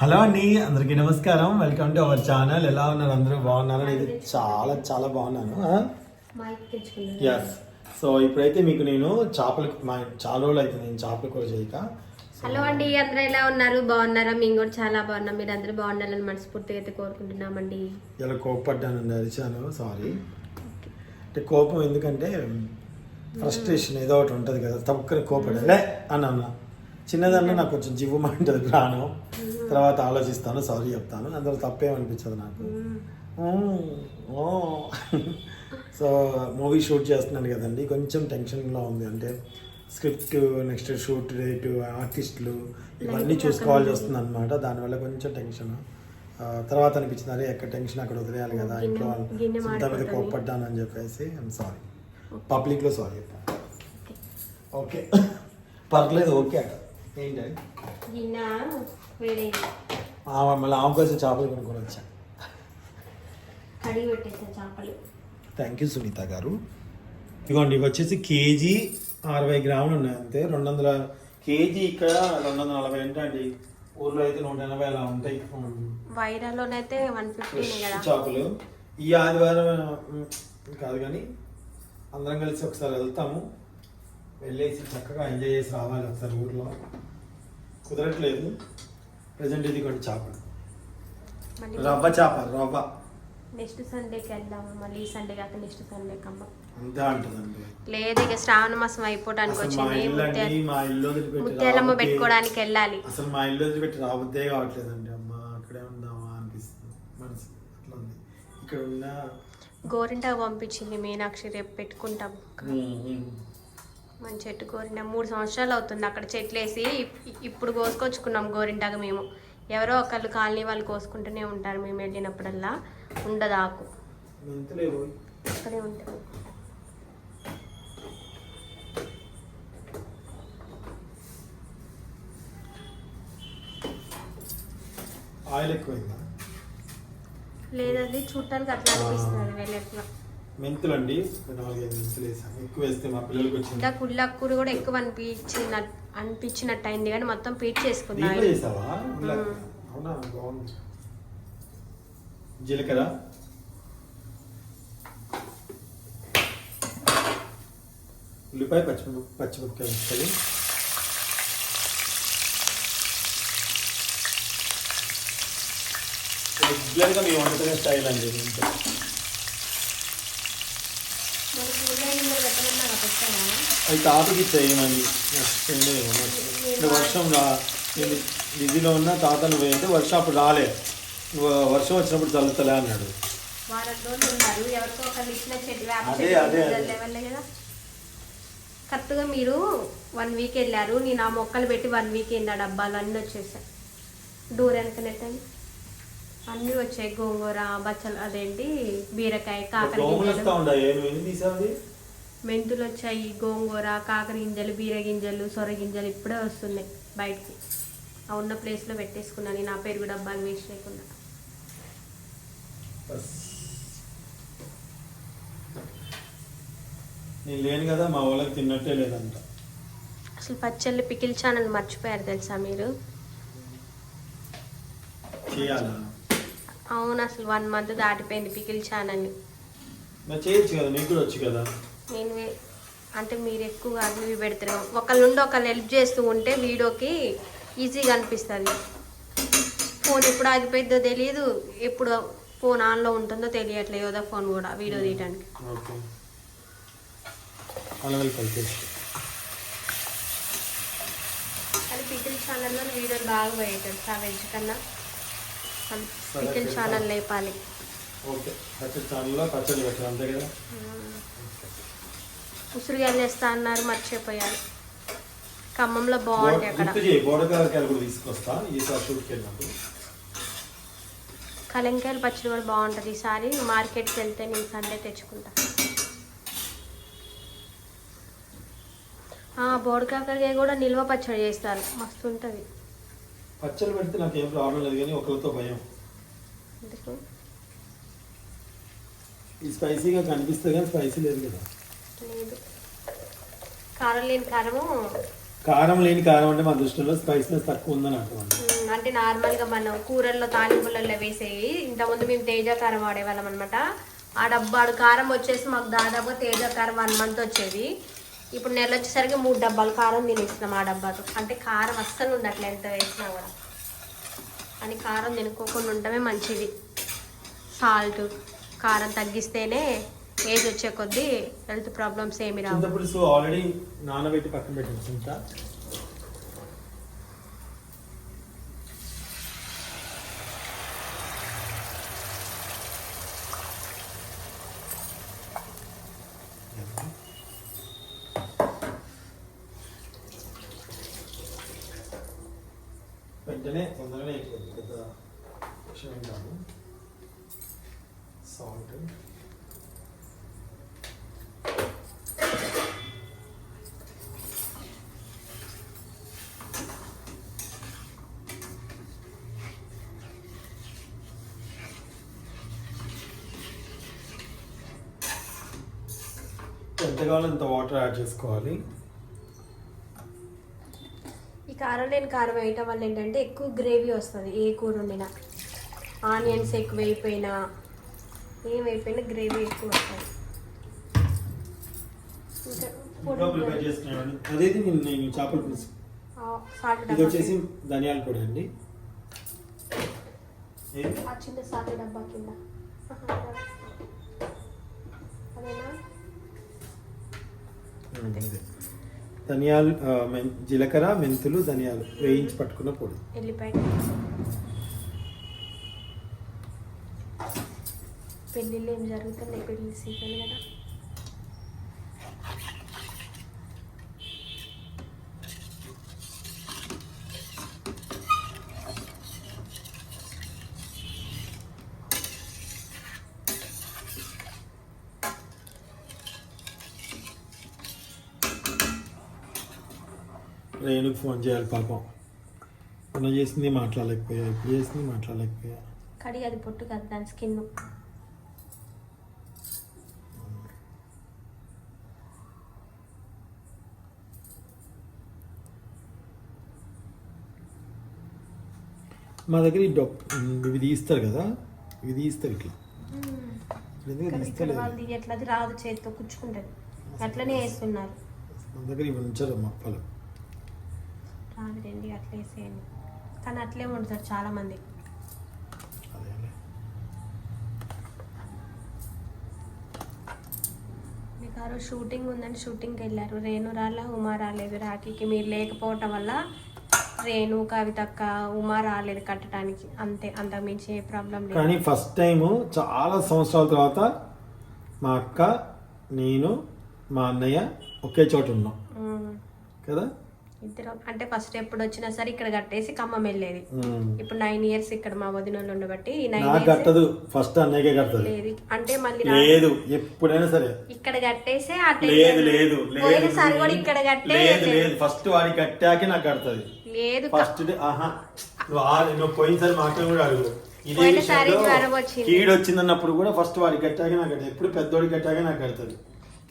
Hello అండి అందరికీ నమస్కారం. వెల్కమ్ టు అవర్ ఛానల్ ఎలా ఉన్నారు అందరూ? బాగున్నారు? నేను చాలా చాలా బాగున్నాను. ఎస్ సో ఇప్పుడైతే మీకు నేను చేపలు మా చాలా రోజులు అయితే నేను చేపల కూర చేయక. హలో అండి అందరూ ఎలా ఉన్నారు? బాగున్నారా? మేము కూడా చాలా బాగున్నాం. మీరు అందరూ బాగుండాలని మనస్ఫూర్తిగా అయితే కోరుకుంటున్నామండి. ఇలా కోపడ్డాను అరిచాను. సారీ అంటే కోపం ఎందుకంటే ఫ్రస్ట్రేషన్ ఏదో ఒకటి ఉంటుంది కదా. తప్పుకొని కోపడలే అని అన్నా. చిన్నదన్నా నాకు కొంచెం జివ్వమంటుంది ప్రాణం తర్వాత ఆలోచిస్తాను సారీ చెప్తాను. అందులో తప్పేమనిపించదు నాకు. ఓ. సో మూవీ షూట్ చేస్తున్నాను కదండి. కొంచెం టెన్షన్లో ఉంది. అంటే స్క్రిప్ట్ నెక్స్ట్ షూట్ రేటు ఆర్టిస్టులు ఇవన్నీ చూసుకోవాల్సి వస్తుంది అనమాట దానివల్ల కొంచెం టెన్షన్. తర్వాత అనిపించింది అరే ఎక్కడ టెన్షన్? అక్కడ వదిలేయాలి కదా. ఇంట్లో ఇంత మీద కోప్పడ్డాను అని చెప్పేసి ఐమ్ సారీ పబ్లిక్లో సారీ చెప్పాను ఓకే. పర్లేదు ఓకే అక్కడ ఏంటి గిన్నె ఆమె మళ్ళీ ఆమె కోసం చేపలు కొనుక్కొని వచ్చా. కడిగి పెట్టేసాను చేపలు. థ్యాంక్ యూ సునీత గారు. ఇదిగోండి ఇవి వచ్చేసి కేజీ అరవై గ్రాములు ఉన్నాయి అంతే. రెండు వందల కేజీ ఇక్కడ రెండు వందల నలభై ఏంటండి ఊర్లో అయితే నూట ఎనభై అలా ఉంటాయి. వైరాలోనైతే వన్ చేపలు. ఈ ఆదివారం కాదు కానీ అందరం కలిసి ఒకసారి వెళ్తాము. వెళ్ళేసి చక్కగా ఎంజాయ్ చేసి రావాలి ఒకసారి ఊర్లో. కుదరట్లేదు. ప్రజెంట్ ఇది చేపలు. మళ్ళీ రవ్వ చేప రవ్వ. నెక్స్ట్ సండేకి వెళ్దాము మళ్ళీ ఈ సండే కాక నెక్స్ట్ సండే కమ్మ. అంతే అంటుందండి. లేదు ఇక శ్రావణ మాసం అయిపోవడానికి వచ్చింది. ముత్యాలమ్మ పెట్టుకోవడానికి వెళ్ళాలి. అసలు మా ఇల్లు వదిలిపెట్టి రాబుద్దే కావట్లేదండి అమ్మ. అక్కడే ఉందామా అనిపిస్తుంది. మనసు అట్లా ఉంది. ఇక్కడ ఉన్నా గోరింటాకు పంపించింది మీనాక్షి రేపు పెట్టుకుంటాం. మన చెట్టు గోరింట మూడు సంవత్సరాలు అవుతుంది అక్కడ చెట్లు వేసి ఇప్- ఇప్పుడు కోసుకొచ్చుకున్నాం గోరింటాకు మేము. ఎవరో ఒకళ్ళు కాలనీ వాళ్ళు కోసుకుంటూనే ఉంటారు మేము వెళ్ళినప్పుడల్లా. ఉండదు ఆకు. అక్కడే ఉంటుంది ఆయిల్ ఎక్కువైందా? లేదండి చుట్టాలకు అట్లా అనిపిస్తుంది వెళ్ళట్లా. మెంతులు అండి నాలుగైదు మెంతులు వేసాను ఎక్కువ వేస్తే మా పిల్లలకి వచ్చింది ఇంకా కుళ్ళక్కూర కూడా ఎక్కువ అనిపించిన అనిపించినట్టు అయింది కానీ మొత్తం పీట్ దీంట్లో చేసుకున్నాయి చేసావా ఇలా అవునా? బాగుంది. జీలకర్ర? ఉల్లిపాయ పచ్చిమిరప పచ్చిమిరపకాయ ముక్కలు. రెగ్యులర్గా మీ వండుకునే స్టైల్ అండి పెట్టారా? అది తాతకి చేయమని. నచ్చింది అంటే వర్షం రా. బిజీలో ఉన్న తాతను పోయింటే వర్షం అప్పుడు రాలే. వర్షం వచ్చినప్పుడు చల్లుతలే అన్నాడు. అదే, అదే, కరెక్ట్గా మీరు వన్ వీక్ వెళ్ళారు. నేను ఆ మొక్కలు పెట్టి వన్ వీక్ వెళ్ళా డబ్బాలు అన్నీ వచ్చేసాయి. డూర్ వెనకనెట్టని అన్నీ వచ్చాయి. గోంగూర బచ్చలు అదేంటి? బీరకాయ కాకర మెంతులు వచ్చాయి గోంగూర కాకర గింజలు బీర గింజలు సొర గింజలు ఇప్పుడే వస్తున్నాయి బయటికి. ఆ ఉన్న ప్లేస్లో పెట్టేసుకున్నాను నేను ఆ పెరుగు డబ్బాలు వేస్ట్ నేను లేను కదా మా వాళ్ళకి తిన్నట్టే లేదంట. అసలు పచ్చళ్ళు పికిల్ ఛానల్ మర్చిపోయారు తెలుసా మీరు? అవును అసలు వన్ మంత్ దాటిపోయింది పికిల్ ఛానల్ చేయొచ్చు కదా నీకు కూడా వచ్చు కదా? నేను అంటే మీరు ఎక్కువగా అవి పెడతారు. ఒకళ్ళ నుండి ఒకళ్ళు హెల్ప్ చేస్తూ ఉంటే వీడియోకి ఈజీగా అనిపిస్తుంది. ఫోన్ ఎప్పుడు ఆగిపోయిద్దో తెలియదు ఎప్పుడు ఫోన్ ఆన్లో ఉంటుందో తెలియట్లేదు యోదా ఫోన్ కూడా వీడియో తీయడానికి కలిపేసి కానీ పికిల్ ఛానల్లో వీడియోలు బాగా పోయేటారు ఆ వెజ్ కన్నా పికిల్ ఛానల్ లేపాలి. ఓకే. ఛానల్లో అంతే కదా? ఉసిరిగాయలు వేస్తా అన్నారు మర్చిపోయారు. ఖమ్మంలో బాగుంటాయి అక్కడ. కలంకాయలు పచ్చడి కూడా బాగుంటుంది ఈసారి. మార్కెట్కి వెళ్తే నేను సండే తెచ్చుకుంటా. బోడికాకరకాయ కూడా నిల్వ పచ్చడి చేస్తారు. మస్తు ఉంటుంది. పచ్చడి పెడితే నాకు ఏం ప్రాబ్లం లేదు కానీ ఒకరితో భయం. ఈ స్పైసీగా కనిపిస్తుంది కానీ స్పైసీ లేదు కదా. లేదు. కారం లేని కారము కారం లేని కారం అంటే మా దృష్టిలో స్పైసీనెస్ తక్కువ ఉందని ఉమ్, అంటే నార్మల్గా మనం కూరల్లో తాలింపులలో వేసేవి ఇంతకుముందు మేము తేజ కారం వాడేవాళ్ళం అనమాట ఆ డబ్బాడు కారం వచ్చేసి మాకు దాదాపు తేజ కారం వన్ మంత్ వచ్చేది. ఇప్పుడు నెల వచ్చేసరికి మూడు డబ్బాలు కారం తినేస్తున్నాం ఆ డబ్బాతో. అంటే కారం అస్సలు ఉండట్లే ఎంత వేసినా కూడా. అని కారం తినుకోకుండా ఉండటమే మంచిది. సాల్ట్ కారం తగ్గిస్తేనే ఏజ్ వచ్చే కొద్దీ హెల్త్ ప్రాబ్లమ్స్ ఏమి రావు. చింతపులుసు ఆల్రెడీ నానబెట్టి పక్కన పెట్టింది చింత. వెంటనే తొందరగానే అయిపోతుంది పెద్ద విషయం కాదు. సాల్ట్. ఎంత కావాలో అంత వాటర్ యాడ్ చేసుకోవాలి? ఈ కారం లేని కారం వేయటం వల్ల ఏంటంటే ఎక్కువ గ్రేవీ వస్తుంది ఏ కూర వండినా. ఆనియన్స్ ఎక్కువ వేయిపోయినా ఏం వేయిపోయినా గ్రేవీ ఎక్కువ వస్తుంది. అదైతే నేను చేపల పులుసు. ఇది వచ్చేసి ధనియాల పొడి అండి. చిన్న సాల్ట్ డబ్బా కింద ఆహా, అదేనా ఇదే. ధనియాలు జీలకర్ర మెంతులు ధనియాలు వేయించి పట్టుకున్న పొడి. వెళ్ళిపోయి పెళ్ళిళ్ళు ఏం జరుగుతుంది పెళ్ళి సీజన్ కదా. రేణుకు ఫోన్ చేయాలి పాపం. మొన్న చేసింది మాట్లాడలేకపోయా ఇప్పుడు చేసింది మాట్లాడలేకపోయా. కడిగి అది పొట్టు కదా దాని స్కిన్. మా దగ్గర ఈ డొక్ ఇవి తీస్తారు కదా ఇవి తీస్తారు ఇట్లా. ఎట్లా రాదు చేతితో కుచ్చుకుంటది. అట్లనే వేస్తున్నారు మన దగ్గర ఇవి ఉంచారు మప్పలు రాదు రండి అట్లా వేసేయండి కానీ అట్లే వండుతారు చాలా మంది అదే మీకు ఆ రోజు షూటింగ్ ఉందని షూటింగ్కి వెళ్ళారు. రేణు రాలా ఉమా రాలేదు. రాఖీకి మీరు లేకపోవటం వల్ల రేణు కవితక్క ఉమా రాలేదు కట్టడానికి. అంతే అంతకు మించి ఏ ప్రాబ్లం లేదు. కానీ ఫస్ట్ టైం చాలా సంవత్సరాల తర్వాత మా అక్క నేను మా అన్నయ్య ఒకే చోట ఉన్నాం. కదా? ఇద్దరం. అంటే ఫస్ట్ ఎప్పుడు వచ్చినా సరే ఇక్కడ కట్టేసి ఖమ్మం వెళ్ళేది. ఇప్పుడు నైన్ ఇయర్స్ ఇక్కడ మా వదిన వాళ్ళు ఉండబట్టి కట్టదు. ఫస్ట్ అన్నయ్యకే కట్టదు లేదు. అంటే మళ్ళీ లేదు. ఎప్పుడైనా సరే. ఇక్కడ కట్టేసే లేదు లేదు లేదు పోయినసారి కూడా ఇక్కడ కట్టే లేదు ఫస్ట్ వాడికి కట్టాకే నాకు కడుతుంది. లేదు ఫస్ట్ ఆహా. నువ్వు పోయినసారి మాకే కూడా అడుగు. ఇదే. కీడు వచ్చిందన్నప్పుడు కూడా ఫస్ట్ వాడికి కట్టాకే నాకు ఎప్పుడు పెద్దోడికి కట్టాకే నాకు కడుతుంది.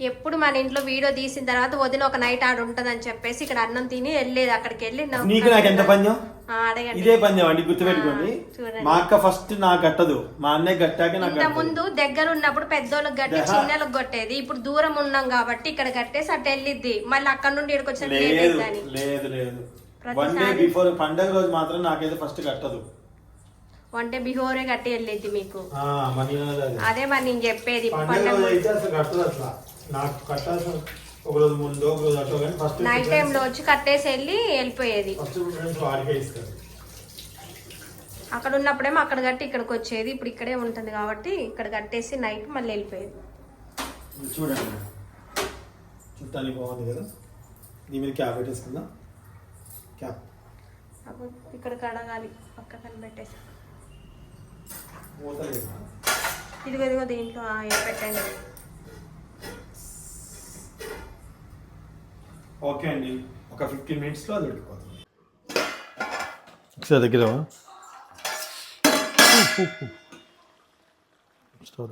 ఎప్పుడు మన ఇంట్లో వీడియో తీసిన తర్వాత వదిన ఒక నైట్ ఆడ ఉంటదని చెప్పేసి ఇక్కడ అన్నం తిని వెళ్ళేది అక్కడికి వెళ్ళి నీకు నాకు ఎంత పందెం? ఇదే పందెం అండి గుర్తుపెట్టుకోండి. మా అక్క ఫస్ట్ నాకు కట్టదు మా అన్నయ్య కట్టాకే నాకు ముందు దగ్గర ఉన్నప్పుడు పెద్దోళ్ళకి దహ. చిన్నలకు కొట్టేది. ఇప్పుడు దూరం ఉన్నాం కాబట్టి ఇక్కడ కట్టేసి అటు వెళ్ళిద్ది. మళ్ళీ అక్కడ నుండి ఇక్కడికి వచ్చిన లేదు లేదు లేదు. వన్ డే బిఫోర్ పండగ రోజు మాత్రం నాకైతే ఫస్ట్ కట్టదు. అంటే బిహోరే కట్టి వెళ్ళిద్ది మీకు. అదే. మరి నేను చెప్పేది. పండగ నాకు కట్టాల్సిన ఒక రోజు ముందు ఒక రోజు అట్లా కానీ ఫస్ట్ నైట్ టైంలో వచ్చి కట్టేసి వెళ్ళి వెళ్ళిపోయేది. ఫస్ట్ ప్రిఫరెన్స్ వాడికే ఇస్తారు. అక్కడ ఉన్నప్పుడేమో అక్కడ కట్టి ఇక్కడికి వచ్చేది. ఇప్పుడు ఇక్కడే ఉంటుంది కాబట్టి ఇక్కడ కట్టేసి నైట్ మళ్ళీ వెళ్ళిపోయేది. చూడండి. చూడటానికి బాగుంది కదా. దీని మీద క్యాప్ పెట్టేసుకుందాం? క్యాప్. ఇక్కడ కడగాలి. పక్క కనిపెట్టేసి. ఇదిగో ఇదిగో దీంట్లో పెట్టండి ఓకే అండి. ఒక ఫిఫ్టీన్ మినిట్స్లో అది ఉడికిపోతుంది ఒకసారి దగ్గర స్టవ్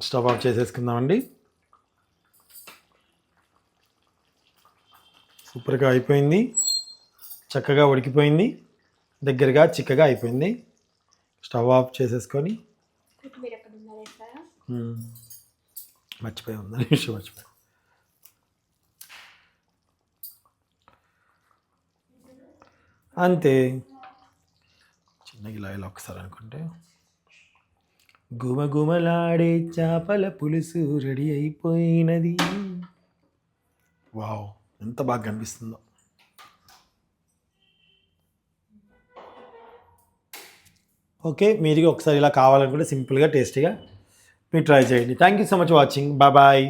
స్టవ్ ఆఫ్ చేసేసుకుందామండి. సూపర్గా అయిపోయింది. చక్కగా ఉడికిపోయింది. దగ్గరగా చిక్కగా అయిపోయింది. స్టవ్ ఆఫ్ చేసేసుకొని కొత్తిమీర ఎక్కడ ఉందా వేస్తారా మర్చిపోయి ఉందా విషయం మర్చిపోయి అంతే చిన్నగిలా ఇలా ఒకసారి అనుకుంటే. గుమ గుమలాడే చేపల పులుసు రెడీ అయిపోయినది. వావ్ ఎంత బాగా కనిపిస్తుందో. ఓకే మీరు ఒకసారి ఇలా కావాలనుకుంటే సింపుల్గా టేస్టీగా మీరు ట్రై చేయండి. Thank you so much watching bye bye